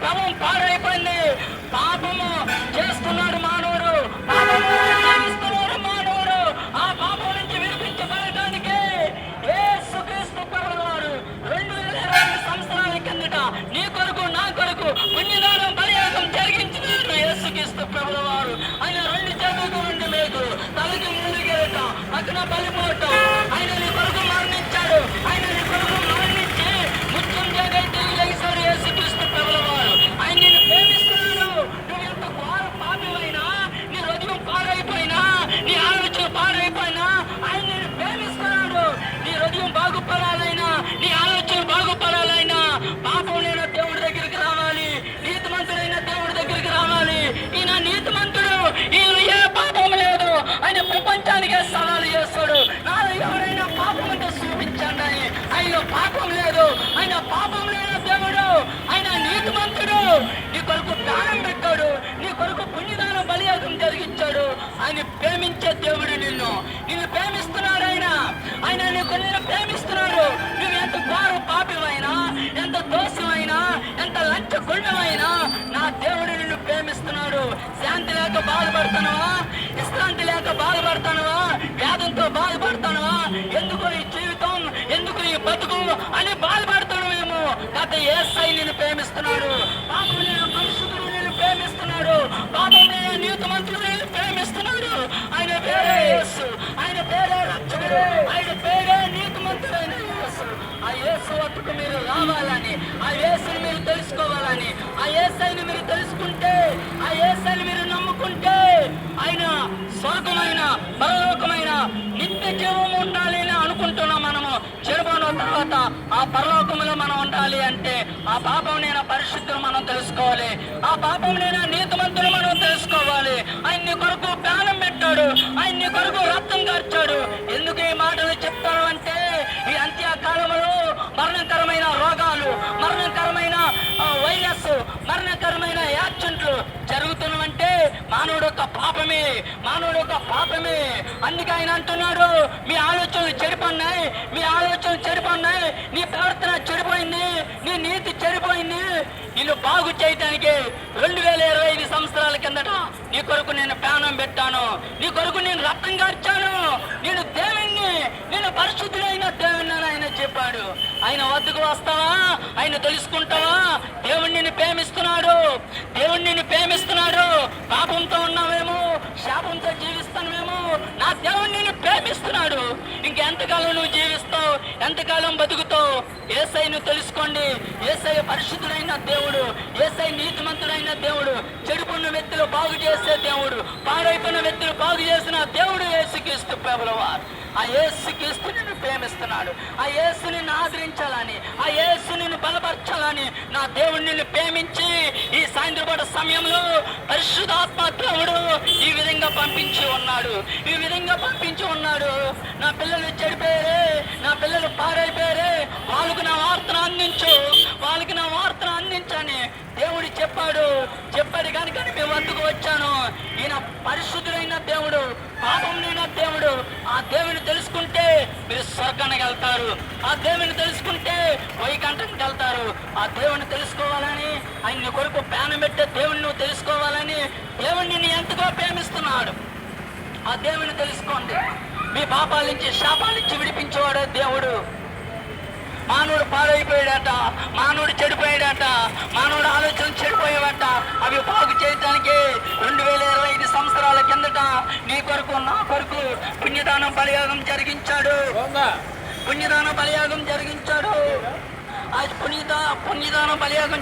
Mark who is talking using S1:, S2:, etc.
S1: మానవుడు పాడైపోయింది. పాపము చేస్తున్నాడు మానవుడు. పాపము చేస్తున్నాడు మానవుడు. ఆ పాపం నుంచి విడిపించబడటానికి యేసుక్రీస్తు ప్రభువారు రెండు వేల ఇరవై ఐదు సంవత్సరాల కిందట నీ కొరకు నా కొరకు పుణ్యదానం బలియాగం జరిగించినాడు యేసుక్రీస్తు ప్రభుల వారు ఆయన రెండు చేతులతో ఉండి మీకు తలకి ముందు గేట బలిపోవటం. ఆయన నీ కొరకు మరణించాడు. ఆయన నీ కొరకు మరణించి మృత్యుంజయగా తిరిగి లేచాడు యేసుక్రీస్తు ప్రభుల వారు ఆయన నిన్ను ప్రేమిస్తున్నాడు నువ్వు ఎంత ఘోర పాపివైనా నీ హృదయం పాడైపోయినా నీ ఆలోచన పాడైపోయినా ఆయన నిన్ను ప్రేమిస్తున్నాడు నీ హృదయం బాగుపడాలైనా నీ ఆలోచన బాగుపడాలైనా పాపం లేని దేవుడి దగ్గరికి రావాలి నీతిమంతుడైన దేవుడి దగ్గరికి రావాలి ఈయన నీతిమంతుడు ఈయన ఏ పాపం లేదు ఆయన ప్రపంచానికే సవాలు చేస్తాడు. నాలో ఎవరైనా పాపం ఉంటే చూపించండి. అని ఆయన పాపం లేదు. ఆయన పాపం లేని దేవుడు. ఆయన నీతిమంతుడు. నీ కొరకు దానం పెట్టాడు. నీ కొరకు పుణ్యదానం బలియాగం జరిగించాడు. ఆయన ప్రేమించే దేవుడు నిన్ను. నిన్ను ప్రేమిస్తున్నాడు ఆయన. ఆయన నీకు నిన్ను ప్రేమిస్తున్నాడు. నువ్వు ఎంత ఘోర పాపమైనా ఎంత దోషమైనా ఎంత లంచ గుండమైనా నా దేవుడు ప్రేమిస్తున్నాడు. శాంతి లేక బాధపడుతున్నావా? విశ్రాంతి లేక బాధపడుతున్నావా? వ్యాధంతో బాధపడుతున్నావా? ఎందుకు ఈ జీవితం ఎందుకు ఈ బతుకు అని బాధపడుతున్నావేమో గత ఏసై నిన్ను ప్రేమిస్తున్నాడు. పాపం లేని మనుషుడు నిన్ను ప్రేమిస్తున్నాడు. పాపం లేని నీతిమంతుడు నిన్ను ప్రేమిస్తున్నాడు. ఆయన పేరే యేసు. ఆయన పేరే రక్షకుడు. ఆయన పేరే నీతిమంతుడైన యేసు. ఆ యేసు వద్దకు మీరు రావాలని ఆ ఆ పరలోకములో మనం ఉండాలి అంటే ఆ పాపం నేను పరిశుద్ధులు మనం తెలుసుకోవాలి. ఆ పాపం నేను నీతిమంతులు మనం తెలుసుకోవాలి. ఆయన నీ కొరకు ప్రాణం పెట్టాడు. ఆయన నీ కొరకు రక్తం కార్చాడు. ఎందుకు ఈ మాటలు చెప్తాను అంటే ఈ అంత్యకాలంలో మరణకరమైన రోగాలు మరణకరమైన వైరస్ మరణకరమైన యాక్సిడెంట్లు జరుగుతున్నవంటే మానవుడు యొక్క పాపమే మానవుడు యొక్క పాపమే. అందుకే ఆయన అంటున్నాడు మీ ఆలోచనలు చెడిపోన్నాయి మీ ఆలోచనలు చెడిపోన్నాయి నీ ప్రవర్తన చెడిపోయింది నీ నీతి చెడిపోయింది నిన్ను బాగు చేయటానికి రెండు వేల ఇరవై ఐదు సంవత్సరాల కిందట నీ కొరకు నేను ప్రాణం పెట్టాను నీ కొరకు నేను రక్తం కార్చాను నేను దేవుణ్ణి నేను పరిశుద్ధుడైన దేవుణ్ణి అని ఆయన చెప్పాడు. ఆయన వద్దకు వస్తావా? ఆయన తెలుసుకుంటావా దేవుణ్ణిని ప్రేమిస్తున్నాడు దేవుణ్ణిని ప్రేమిస్తున్నాడు పాపంతో ఉన్నావేమో శాపంతో జీవిస్తానువేమో నా దేవుణ్ణి నిన్ను ప్రేమిస్తున్నాడు ఇంకెంతకాలం నువ్వు జీవిస్తావు? ఎంతకాలం బతుకుతావు? ఏసై నువ్వు తెలుసుకోండి. ఏసై పరిశుద్ధుడైన దేవుడు. ఏసై నీతిమంతుడైన దేవుడు. చెడుకున్న వ్యక్తులు బాగు చేసే దేవుడు. పాడైపోయిన వ్యక్తులు బాగు చేసిన దేవుడు యేసుక్రీస్తు ప్రభులవారు. ఆ యేసుక్రీస్తు నిన్ను ప్రేమిస్తున్నాడు. ఆ యేసు నిన్ను ఆదరించాలని ఆ యేసు నిన్ను బలపరచాలని నా దేవుడు నిన్ను ప్రేమించి ఈ సాయంత్రపూట సమయంలో పరిశుధాత్మ విధంగా పంపించి ఉన్నాడు. ఈ విధంగా పంపించి ఉన్నాడు. నా పిల్లలు చెడిపోయారే. నా పిల్లలు పారైపోయారే వాళ్ళకు నా వార్తను అందించు. వాళ్ళకి నా వార్తను అందించని దేవుడు చెప్పాడు. చెప్పాడు కనుక మీ వద్దకు వచ్చాను. ఈయన పరిశుద్ధుడైన దేవుడు పాపం దేవుడు. ఆ దేవుని తెలుసుకుంటే మీరు స్వర్గానికి వెళ్తారు. ఆ దేవుని తెలుసుకుంటే వైకంఠంకి వెళ్తారు. ఆ దేవుని తెలుసుకోవాలని ఆయన కొరకు ప్రాణం పెట్టే దేవుని నువ్వు తెలుసుకోవాలని దేవుని నిన్ను ఎంతగా ప్రేమిస్తున్నాడు ఆ దేవుని తెలుసుకోండి. మీ పాపాల నుంచి శాపాల నుంచి విడిపించేవాడు దేవుడు. మానవుడు పాడైపోయాడట మానవుడు చెడిపోయాడట మానవుడు ఆలోచన చెడిపోయాడట అవి బాగు చేయడానికి రెండు వేల ఇరవై ఐదు సంవత్సరాల కిందట నీ కొరకు నా కొరకు పుణ్యదానం బలియాగం జరిగించాడు. పుణ్యదాన బలియాగం జరిగించాడు. ఆ పుణ్యదా పుణ్యదాన బలియాగం